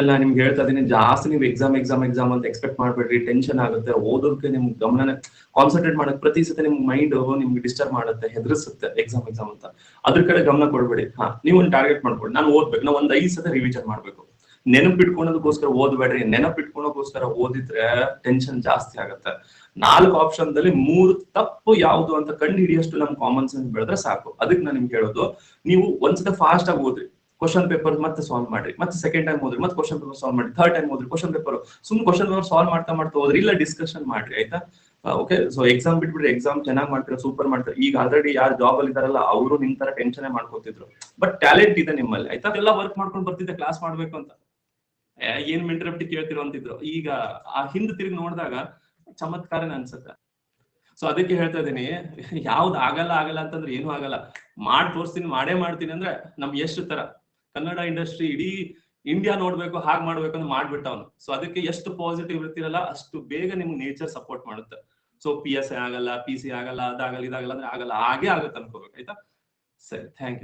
ಎಲ್ಲ ನಿಮ್ಗೆ ಹೇಳ್ತಾ ಇದೀನಿ. ಜಾಸ್ತಿ ನೀವು ಎಕ್ಸಾಮ್ ಎಕ್ಸಾಮ್ ಎಕ್ಸಾಮ್ ಅಂತ ಎಕ್ಸ್ಪೆಕ್ಟ್ ಮಾಡ್ಬೇಡ್ರಿ. ಟೆನ್ಷನ್ ಆಗುತ್ತೆ. ಓದೋಕೆ ನಿಮ್ಗೆ ಗಮನ ಕಾನ್ಸಂಟ್ರೇಟ್ ಮಾಡಕ್ ಪ್ರತಿ ಸತಿ ನಿಮ್ ಮೈಂಡ್ ನಿಮ್ಗೆ ಡಿಸ್ಟರ್ಬ್ ಮಾಡುತ್ತೆ, ಹೆದರಿಸುತ್ತೆ ಎಕ್ಸಾಮ್ ಎಕ್ಸಾಮ್ ಅಂತ. ಅದ್ರ ಕಡೆ ಗಮನ ಕೊಡ್ಬೇಡಿ. ಹಾ ನೀವು ಒಂದು ಟಾರ್ಗೆಟ್ ಮಾಡ್ಕೊಳ್ಳಿ ನಾನು ಓದ್ಬೇಕು. ನಾವು ಒಂದ್ ಐದ್ ಸತಿ ರಿವಿಜನ್ ಮಾಡ್ಬೇಕು. ನೆನಪಿಟ್ಕೊಳೋದಕ್ಕೋಸ್ಕರ ಓದ್ಬೇಡ್ರಿ. ನೆನಪಿಟ್ಕೊಳೋದಕ್ಕೋಸ್ಕರ ಓದಿದ್ರೆ ಟೆನ್ಷನ್ ಜಾಸ್ತಿ ಆಗುತ್ತೆ. ನಾಲ್ಕು ಆಪ್ಷನ್ ದಲ್ಲಿ ಮೂರು ತಪ್ಪು ಯಾವುದು ಅಂತ ಕಂಡು ಹಿಡಿಯಷ್ಟು ನಮ್ ಕಾಮನ್ ಸೆನ್ಸ್ ಬೆಳೆದ್ರೆ ಸಾಕು. ಅದಕ್ಕೆ ನಾನು ನಿಮ್ಗೆ ಹೇಳೋದು, ನೀವು ಒಂದ್ಸತಿ ಫಾಸ್ಟ್ ಆಗಿ ಓದ್ರಿ. ಕ್ವಶನ್ ಪೇಪರ್ ಮತ್ತೆ ಸಾಲ್ವ್ ಮಾಡ್ರಿ. ಮತ್ತೆ ಸೆಕೆಂಡ್ ಟೈಮ್ ಹೋದ್ರಿ ಮತ್ತೆ ಕ್ವಶನ್ ಪೇಪರ್ ಸಾಲ್ವ್ ಮಾಡಿ ಥರ್ಡ್ ಟೈಮ್ ಹೋದ್ರಿ ಕ್ವಶನ್ ಪೇಪರ್ ಸುಮ್ ಕ್ವಶನ್ ಪೇಪರ್ ಸಾಲ್ವ್ ಮಾಡ್ತಾ ಮಾಡ್ತಾ ಹೋದ್ರಿ ಇಲ್ಲ ಡಿಸ್ಕಷನ್ ಮಾಡ್ರಿ, ಆಯ್ತಾ? ಓಕೆ ಸೊ ಎಕ್ಸಾಮ್ ಬಿಟ್ಬಿಟ್ರೆ ಎಕ್ಸಾಮ್ ಚೆನ್ನಾಗಿ ಮಾಡ್ತೀರಾ ಸೂಪರ್ ಮಾಡ್ತೀರಾ? ಈಗ ಆಲ್ರೆಡಿ ಯಾರು ಜಾಬ್ ಅಲ್ಲಿ ಇದಾರಲ್ಲ ಅವರು ನಿಮ್ ತರ ಟೆನ್ಷನ್ ಮಾಡ್ಕೋತಿದ್ರು. ಬಟ್ ಟ್ಯಾಲೆಂಟ್ ಇದೆ ನಿಮ್ಮಲ್ಲಿ, ಆಯ್ತಾ? ಎಲ್ಲ ವರ್ಕ್ ಮಾಡ್ಕೊಂಡು ಬರ್ತಿದ್ದೆ ಕ್ಲಾಸ್ ಮಾಡ್ಬೇಕು ಅಂತ. ಏನ್ ಮೆಂಟ್ರಪ್ಟಿ ಕೇಳ್ತಿರೋ ಅಂತಿದ್ರು. ಈಗ ಆ ಹಿಂದ್ ತಿರುಗಿ ನೋಡಿದಾಗ ಚಮತ್ಕಾರನೇ ಅನ್ಸುತ್ತೆ. ಸೊ ಅದಕ್ಕೆ ಹೇಳ್ತಾ ಇದೀನಿ ಯಾವ್ದು ಆಗಲ್ಲ ಆಗಲ್ಲ ಅಂತಂದ್ರೆ ಏನು ಆಗಲ್ಲ. ಮಾಡಿ ತೋರಿಸ್ತೀನಿ, ಮಾಡೇ ಮಾಡ್ತೀನಿ ಅಂದ್ರೆ ನಮ್ ಎಷ್ಟು ತರ. ಕನ್ನಡ ಇಂಡಸ್ಟ್ರಿ ಇಡೀ ಇಂಡಿಯಾ ನೋಡ್ಬೇಕು, ಹಾಗೆ ಮಾಡ್ಬೇಕು ಅಂತ ಮಾಡ್ಬಿಟ್ಟವನು. ಸೊ ಅದಕ್ಕೆ ಎಷ್ಟು ಪಾಸಿಟಿವ್ ಇರ್ತಿರಲ್ಲ, ಅಷ್ಟು ಬೇಗ ನಿಮ್ಗೆ ನೇಚರ್ ಸಪೋರ್ಟ್ ಮಾಡುತ್ತೆ. ಸೊ ಪಿ ಎಸ್ ಆಗಲ್ಲ ಪಿ ಸಿ ಆಗಲ್ಲ ಅದಾಗಲ್ಲ ಇದಾಗಲ್ಲ ಅಂದ್ರೆ ಆಗಲ್ಲ, ಹಾಗೆ ಆಗುತ್ತೆ ಅನ್ಕೋಬೇಕು, ಆಯ್ತಾ? ಸರಿ ಥ್ಯಾಂಕ್ ಯು